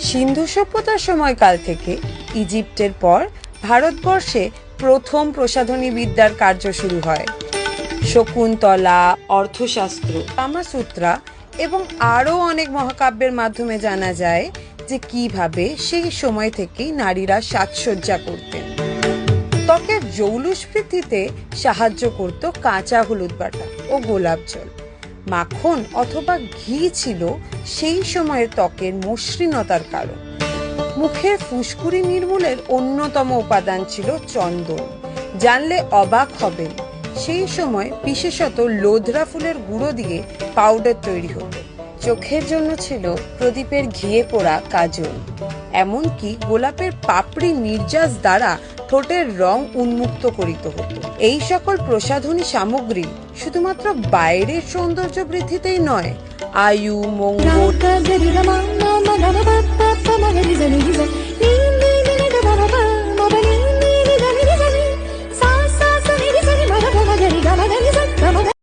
সিন্ধু সভ্যতার সময়কাল থেকে ইজিপ্টের পর ভারতবর্ষে প্রথম প্রসাধনী বিদ্যার কার্য শুরু হয়। শকুন্তলা, অর্থশাস্ত্র কামাসূত্রা এবং আরও অনেক মহাকাব্যের মাধ্যমে জানা যায় যে কীভাবে সেই সময় থেকেই নারীরা সাজসজ্জা করতেন। ত্বকের জৌলুস বৃদ্ধিতে সাহায্য করত কাঁচা হলুদ বাটা ও গোলাপ জল। মাখন অথবা ঘি ছিল সেই সময়ের ত্বকের মসৃণতার কারণ। মুখের ফুসকুড়ি নির্মূলের অন্যতম উপাদান ছিল চন্দন। জানলে অবাক হবেন, সেই সময় বিশেষত লোধরা ফুলের গুঁড়ো দিয়ে পাউডার তৈরি হতো। চোখের জন্য ছিল প্রদীপের ঘিয়ে পোড়া কাজল। এমনকি গোলাপের পাপড়ি নির্যাস দ্বারা ঠোঁটের রং উন্মুক্ত করিত হতো। এই সকল প্রসাধনী সামগ্রী শুধুমাত্র বাইরের সৌন্দর্য বৃদ্ধিতেই নয়, আয়ু, মঙ্গল